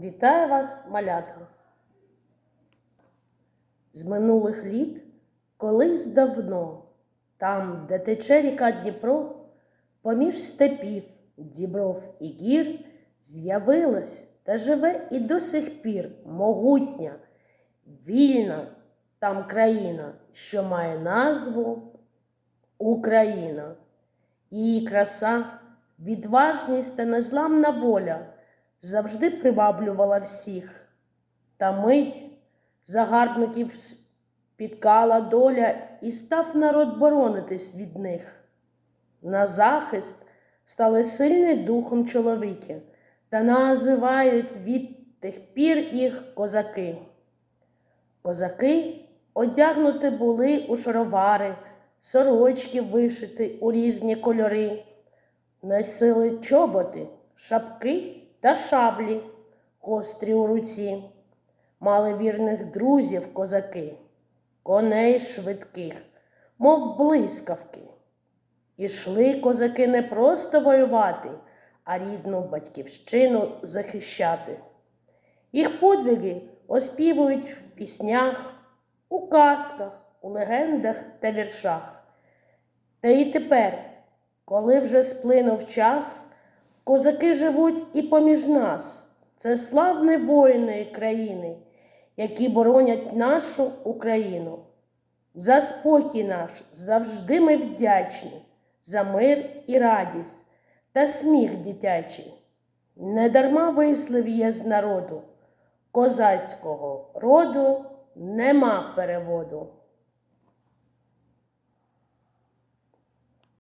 Вітаю вас, малята! З минулих літ, колись давно, там, де тече ріка Дніпро, поміж степів, дібров і гір, з'явилась та живе і до сих пір могутня, вільна там країна, що має назву Україна. Її краса, відважність та незламна воля завжди приваблювала всіх. Та мить загарбників спіткала доля і став народ боронитись від них. На захист стали сильні духом чоловіки та називають від тих пір їх козаки. Козаки одягнуті були у шаровари, сорочки вишиті у різні кольори, носили чоботи, шапки та шаблі, гострі у руці, мали вірних друзів козаки, коней швидких, мов блискавки. Ішли козаки не просто воювати, а рідну батьківщину захищати. Їх подвиги оспівують в піснях, у казках, у легендах та віршах. Та і тепер, коли вже сплинув час, козаки живуть і поміж нас. Це славні воїни країни, які боронять нашу Україну. За спокій наш завжди ми вдячні, за мир і радість та сміх дитячий. Недарма вислів є з народу, козацького роду нема переводу.